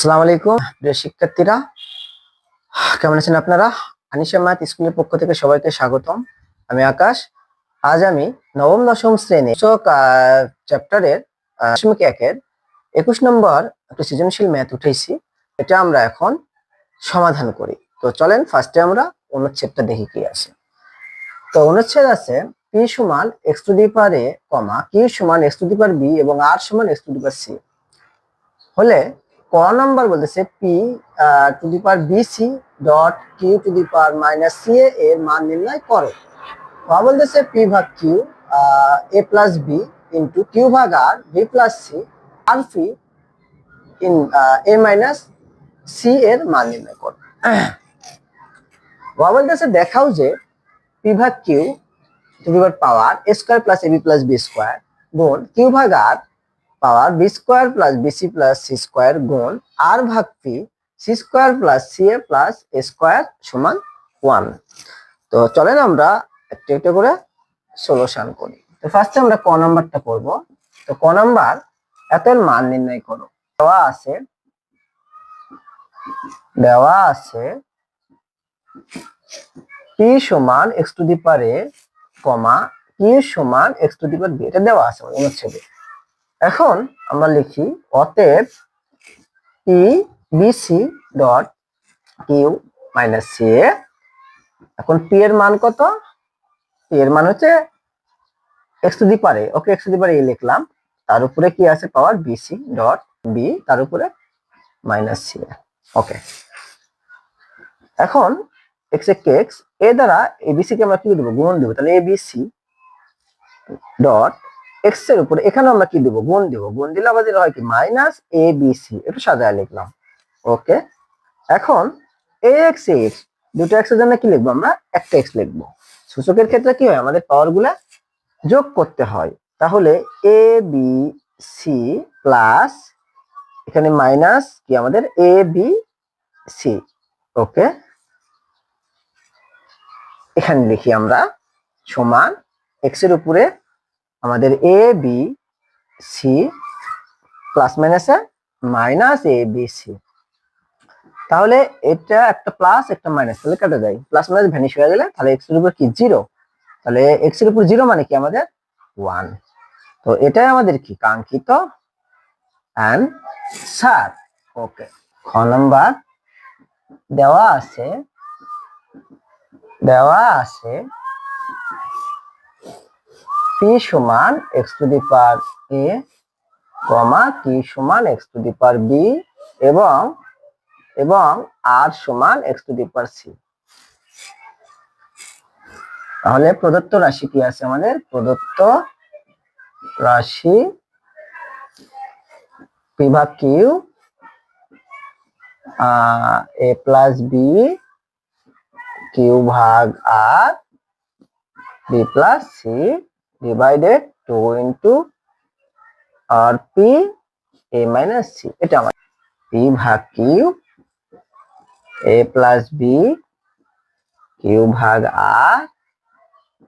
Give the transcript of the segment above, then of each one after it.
আসসালামু আলাইকুম। প্রিয় শিক্ষার্থীরা, কেমন আছেন আপনারা? আনিশা ম্যাথ স্কুলের পক্ষ থেকে সবাইকে স্বাগতম। আমি আকাশ। আজ আমি নবম, দশম শ্রেণি চ্যাপ্টারের দশমিক একের একুশ নম্বর একটা সৃজনশীল ম্যাথ উঠেছি। এটা আমরা এখন সমাধান করি। তো চলেন ফার্স্টে আমরা অনুচ্ছেদটা দেখি কি আছে। তো অনুচ্ছেদ আছে পি সমান x to the power a comma q সমান x to the power b এবং আর সমান x to the power c হলে ক নাম্বার বলতেছে p to the power bc dot q to the power minus c এর মান নির্ণয় করো। ক বলতেছে পি ভাগ q a plus b into q ভাগ r b plus c r p in a minus c এর মান নির্ণয় করো। ক বলতেছে দেখাও যে পি ভাগ q to the power power a square plus a b plus b square গুণ কিউ ভাগ r power b square plus bc plus c square গুণ আর ভাগ p c square plus c a plus a square সমান one. তো চলেন আমরা একটু একটু করে সলিউশন করি। তো ফার্স্টে আমরা ক নাম্বারটা করব। তো ক নাম্বার এত এর মান নির্ণয় করো। দেওয়া আছে দেওয়া আছে পি সমান এক্স টু দি পারে কমা কি সমান x to the power b এটা দেওয়া আছে অনুচ্ছেদে। এখন আমরা লিখি অতএব p bc dot q minus c a. এখন পি এর মান কত? পি এর মান হচ্ছে এক্স টু দি পারে ওকে এক্স টু দি পারে এ লিখলাম। তার উপরে কি আছে? পাওয়ার বিসি ডট বি তার উপরে মাইনাস সি ওকে। এখন এক্স এ এক্স এ দ্বারা এবিসি কে আমরা কি দেবো? গুণ দেবো। তাহলে এবিসি ডট এক্সের উপরে, এখানে আমরা কি দেবো? গুণ দেবো। গুণ দিলে আমাদের হয় কি? মাইনাস এ বি সি একটু সাজায় লিখলাম। ওকে এখন এ এক্স এক্স দুটো এক্সের জন্য কি লিখব আমরা? একটা এক্স লিখব। সূচকের ক্ষেত্রে কি হয়? আমাদের পাওয়ারগুলা যোগ করতে হয়। তাহলে এ বি সি প্লাস এখানে মাইনাস কি? আমাদের এ বি সি ওকে এখানে লিখি আমরা সমান এক্সের উপরে আমাদের এ বি সি প্লাস মাইনাসে মাইনাস এ বি সি তাহলে এটা একটা প্লাস একটা মাইনাস তাহলে কাটা যায়। প্লাস মাইনাস ভ্যানিশ হয়ে গেলে তাহলে এক্সের উপর কি? জিরো তাহলে এক্সের উপর জিরো মানে কি? আমাদের ওয়ান তো এটাই আমাদের কি? কাঙ্ক্ষিত অ্যান্সার ওকে খ নাম্বার দেওয়া আছে দেওয়া আছে পি সমান x to the per a comma কি সমান x to the power b এবং এবং আর সমান x to the power c তাহলে প্রদত্ত রাশি কি আছে আমাদের? প্রদত্ত রাশি পি ভাগ q a plus b q ভাগ r b plus c divided to into r p a minus c এটা আমার পি ভাগ q a plus b q ভাগ আর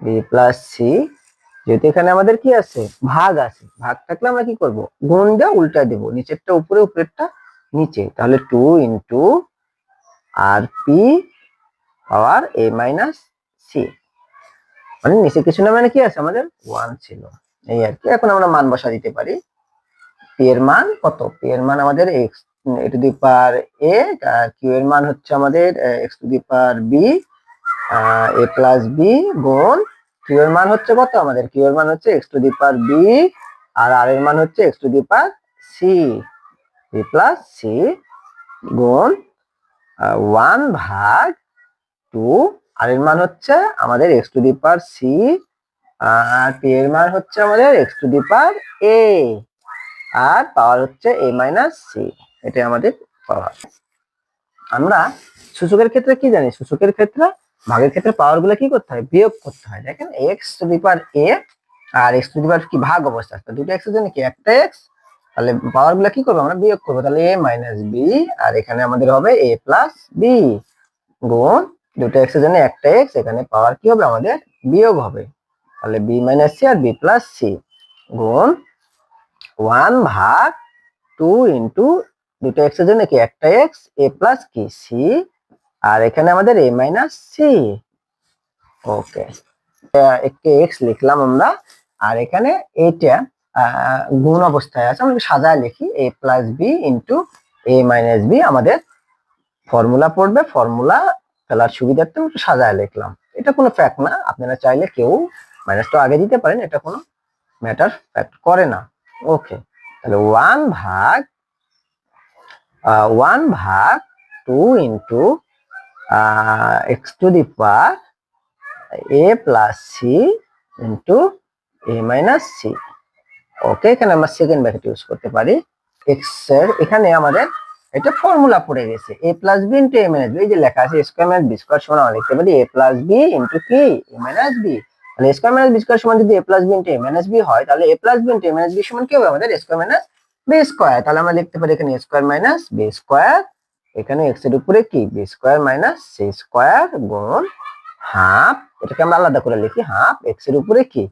বি প্লাস সি যেহেতু এখানে আমাদের কি আছে? ভাগ আছে। ভাগ থাকলে আমরা কি করব? গুণ দিয়ে উল্টা দেব। নিচেরটা উপরে, উপরেরটা নিচে। তাহলে two into r p power a minus c মানে নিচে কিছু না মানে কি আছে আমাদের? ওয়ান ছিল। এই আর কি। এখন আমরা মান বসা দিতে পারি। পি এর মান কত? পি এর মান আমাদের x to the power a q এর মান হচ্ছে আমাদের x to the power b a plus b গুণ কিউ এর মান হচ্ছে কত? আমাদের কিউ এর মান হচ্ছে x to the power b আর আর এর মান হচ্ছে x to the power c b plus c গুণ ওয়ান ভাগ টু আর এর মান হচ্ছে আমাদের x to the power c R P এর মান হচ্ছে আমাদের এক্স টু দি পার এ আর পাওয়ার হচ্ছে এ মাইনাস সি এটাই আমাদের পাওয়ার আমরা সূচকের ক্ষেত্রে কি জানি? সূচকের ক্ষেত্রে, ভাগের ক্ষেত্রে পাওয়ারগুলো কি করতে হয়? বিয়োগ করতে হয়। দেখেন x to the power a R x to the পার কি? ভাগ অবস্থা দুটো এক্সের জন্য কি? একটা এক্স তাহলে পাওয়ারগুলো কি করব? আমরা বিয়োগ করব। তাহলে এ মাইনাস বি আর এখানে আমাদের হবে এ প্লাস বি গুণ দুটো এক্সের জন্য একটা এক্স এখানে পাওয়ার কি হবে? আমাদের বিয়োগ হবে। তাহলে বি মাইনাস সি আর বি প্লাস সি গুণ ওয়ান ভাগ টু ইন্টু দুটো এক্সের জন্য কি? একটা এক্স এ প্লাস কি? সি আর এখানে আমাদের এ মাইনাস সি ওকে একটি এক্স লিখলাম আমরা। আর এখানে এটা গুণ অবস্থায় আছে। আমরা সাজায় লিখি। A plus b into a minus b আমাদের ফর্মুলা পড়বে ফর্মুলা ফেলার সুবিধার্থে সাজায় লিখলাম। এটা কোনো ফ্যাক্ট না। আপনারা চাইলে কেউ মাইনাসটা আগে দিতে পারেন, এটা কোনো ম্যাটার ফ্যাক্ট করে না। ওকে তাহলে ওয়ান ভাগ ওয়ান ভাগ two into x to the power a plus c into a minus c okay এখানে আমরা সেকেন্ড ব্র্যাকেট ইউজ করতে পারি। এক্সের, এখানে আমাদের এটা ফর্মুলা পড়ে গেছে a plus b into a minus b এই যে লেখা আছে স্কোয়ার মাইনাস বি স্কোয়ার সমান লিখতে পারি এ প্লাস বি ইন্টু কি এ মাইনাস বি তাহলে স্কোয়ার মাইনাস বি স্কোয়ার সমান যদি a plus b into a minus b হয়, তাহলে a plus b into a minus b সমান কি হবে? আমাদের স্কোয়ার মাইনাস বি স্কোয়ার তাহলে আমরা লিখতে পারি এখানে স্কোয়ার মাইনাস বি স্কোয়ার এখানে এক্সের উপরে কি? B square minus c square গুণ হাফ এটাকে আমরা আলাদা করে লিখি হাফ এক্সের উপরে কি?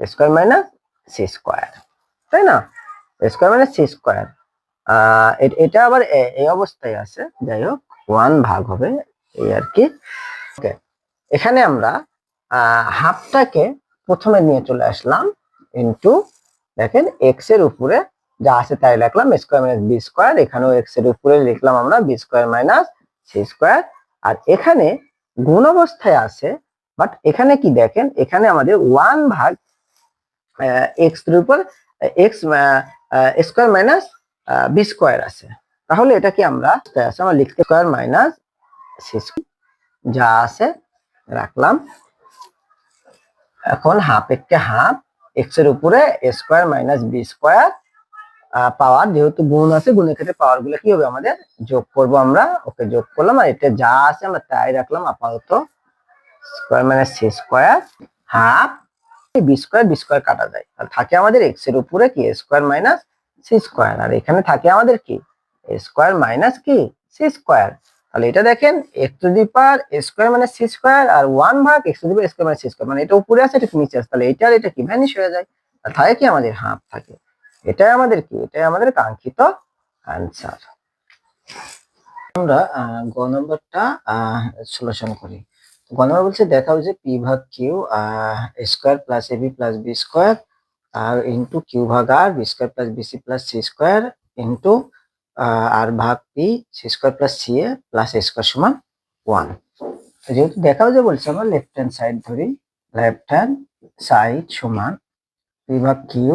স্কোয়ার মাইনাস সি স্কোয়ার তাই না? স্কোয়ার মাইনাস সি স্কোয়ার এটা আবার এই অবস্থায় আছে। যাই হোক ওয়ান ভাগ হবে এই আর কি। ওকে এখানে আমরা হাফটাকে প্রথমে নিয়ে চলে আসলাম ইনটু দেখেন এক্সের উপরে যা আছে তাই লিখলাম স্কোয়ার মাইনাস বি স্কোয়ার এখানেও এক্সের উপরে লিখলাম আমরা b square minus c square আর এখানে গুণ অবস্থায় আছে বাট এখানে কি দেখেন, এখানে আমাদের ওয়ান ভাগ এক্সের উপর x square minus b square আছে। তাহলে এটা কি আমরা আমরা লিখতে স্কোয়ার মাইনাস যা আছে, রাখলাম। এখন হাফ একে হাফ এক্সের উপরে a square minus b square power, যেহেতু গুণ আছে, গুণের ক্ষেত্রে পাওয়ারগুলো কি হবে আমাদের? যোগ করব আমরা, ওকে যোগ করলাম, আর এটা যা আছে আমরা তাই রাখলাম, আপাতত square minus c square half b square b square কাটা যায়। আর থাকে আমাদের এক্সের উপরে কি? Square minus c square. আর এখানে থাকে আমাদের কি? এ স্কোয়ার মাইনাস কি? C square. তাহলে এটা দেখেন x to the power square মানে সি স্কোয়ার আর ওয়ান ভাগ x to the power square মানে সি স্কোয়ার মানে এটা উপরে আছে, এটা নিচে আছে। তাহলে এটা আর এটা কি? ভ্যানিশ হয়ে যায়। আর থাকে কি? আমাদের হাফ থাকে। এটাই আমাদের কি? এটাই আমাদের কাঙ্ক্ষিত আনসার আমরা গ নম্বরটা সলিউশন করি। গ নম্বর বলছে দেখা হচ্ছে পি ভাগ q square plus ab plus b square আর ইন্টু কিউ ভাগ r b square plus bc plus c square into r ভাগ p c square plus c a plus a square সমান ওয়ান যেহেতু দেখা হচ্ছে বলছে আমরা লেফট হ্যান্ড সাইড ধরি left hand side সমান পি ভাগ q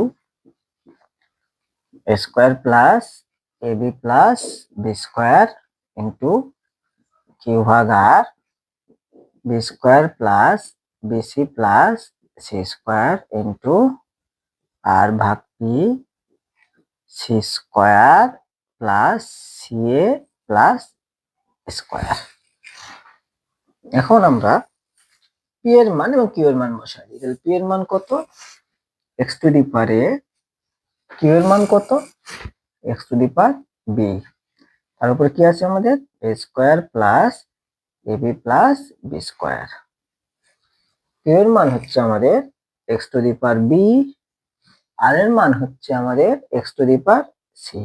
square plus ab plus b square into q ভাগ r b square plus bc plus c square into r ভাগ p c square plus c a plus square. এখন আমরা P এর মান এবং Q এর মান বসাই। দিই তাহলে পি এর মান কত? এক্স টু দি পারে কিউ এর মান কত? X to the power b তার উপরে কি আছে আমাদের? A square plus ab plus b square q এর মান হচ্ছে আমাদের x to the power b r এর মান হচ্ছে আমাদের x to the power c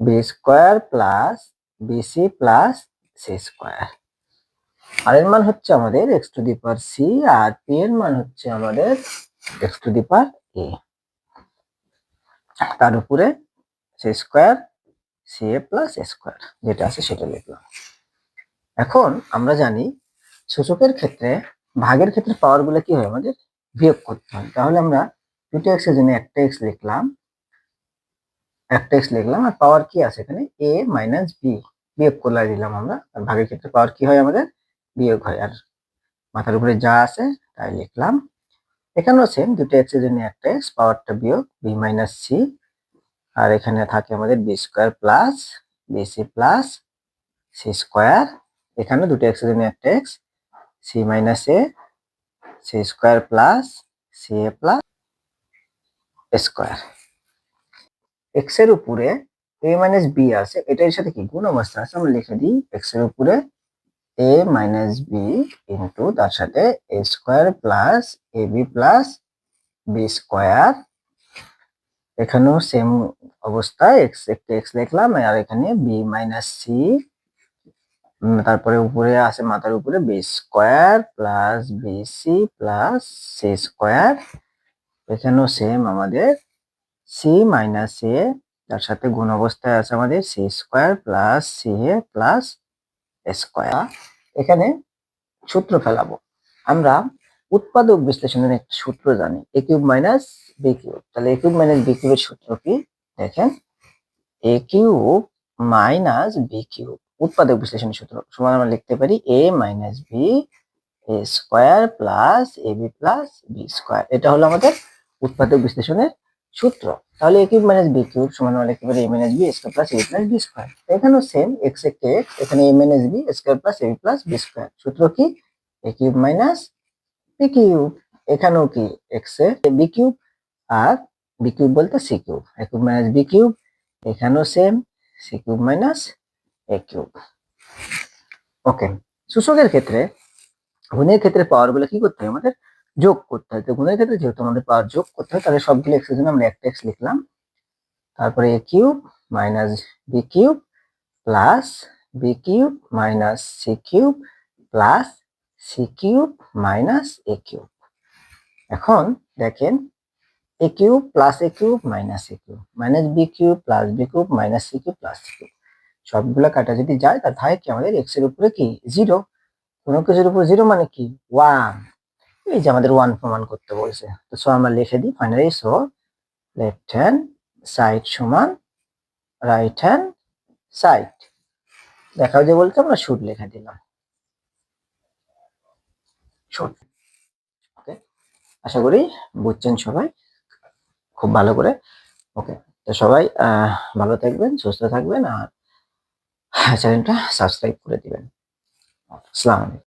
b square plus bc plus c square r এর মান হচ্ছে আমাদের x to the power c R P এর মান হচ্ছে আমাদের x to the per A তার উপরে C square C A plus square যেটা আছে সেটা লিখলাম। এখন আমরা জানি সূচকের ক্ষেত্রে, ভাগের ক্ষেত্রে পাওয়ারগুলো কি হয় আমাদের? বিয়োগ করতে হয়। তাহলে আমরা দুটো এক্সের জন্য একটা এক্স লিখলাম। একটা এক্স লিখলাম আর পাওয়ার কি আছে এখানে? এ মাইনাস বি বিয়োগ করলে দিলাম আমরা। আর ভাগের ক্ষেত্রে পাওয়ার কি হয় আমাদের? বিয়োগ হয়। আর মাথার উপরে যা আছে, তাই লিখলাম। এখানেও সেম দুটো এক্সের জন্য একটা এক্স পাওয়ারটা বিয়োগ বি মাইনাস সি আর এখানে থাকে আমাদের B square plus BC plus C square এখানে দুটো এক্সের জন্য একটা X C minus A C square plus C A plus square. এক্সের উপরে এ মাইনাস বি আছে, এটার সাথে কি গুণ অবস্থা আছে? আমরা লিখে দিই এক্সের উপরে এ মাইনাস বি ইন্টু তার সাথে A square plus A B plus B square এখানেও সেম অবস্থায় এক্স একটা এক্স লিখলাম, আর এখানে বি মাইনাস সি তারপরে উপরে আছে মাথার উপরে B square plus B C plus C square এখানেও সেম আমাদের সি মাইনাস এ তার সাথে গুণ অবস্থায় আছে আমাদের C square plus C A plus square এখানে সূত্র ফেলাবো। আমরা উৎপাদক বিশ্লেষণের একটা সূত্র জানি A cube minus B cube তাহলে এ কিউব মাইনাস বি কিউবের সূত্র কি? দেখেন A cube minus B cube উৎপাদক বিশ্লেষণের সূত্র, সমান আমরা লিখতে পারি A minus B A square plus A B plus B square এটা হলো আমাদের উৎপাদক বিশ্লেষণের সূত্র। তাহলে A cube minus B cube সমান লিখতে পারি A minus B square plus A plus B square এখানেও সেম এক্স এ কে এক্স এখানে A minus B square plus A plus B square সূত্র কি? A cube minus B cube এখানেও কি? এক্স এ বি কিউব আর B cube বলতে C cube A cube minus B cube এখানেও same C cube minus A cube okay সূচকের ক্ষেত্রে, গুণের ক্ষেত্রে পাওয়ারগুলো কি করতে হয় আমাদের যোগ করতে হয়। তো গুণের ক্ষেত্রে যেহেতু আমাদের পাওয়ার যোগ করতে হয়, তাহলে সবগুলো এক্সের জন্য আমরা একটা এক্স লিখলাম। তারপরে A cube minus B cube plus B cube minus C cube plus C cube minus A cube. এখন দেখেন A cube plus A cube minus A cube, minus B cube plus B cube minus C cube plus C cube. সবগুলো কাটা যদি যায় তার থাকে কি আমাদের এক্সের উপরে কি? জিরো কোনো কিছুর উপর জিরো মানে কি? ওয়ান এই যে আমাদের ওয়ান প্রমাণ করতে বলছে। তো সো আমরা লিখে দিই finally so left hand side সমান রাইট হ্যান্ড সাইড দেখাও যে বলতে আমরা শুট লিখে দিলাম। শুট ওকে আশা করি বুঝছেন সবাই। খুব ভালো করে। ওকে তো সবাই ভালো থাকবেন, সুস্থ থাকবেন, আর চ্যানেলটা সাবস্ক্রাইব করে দিবেন। আসসালামু আলাইকুম।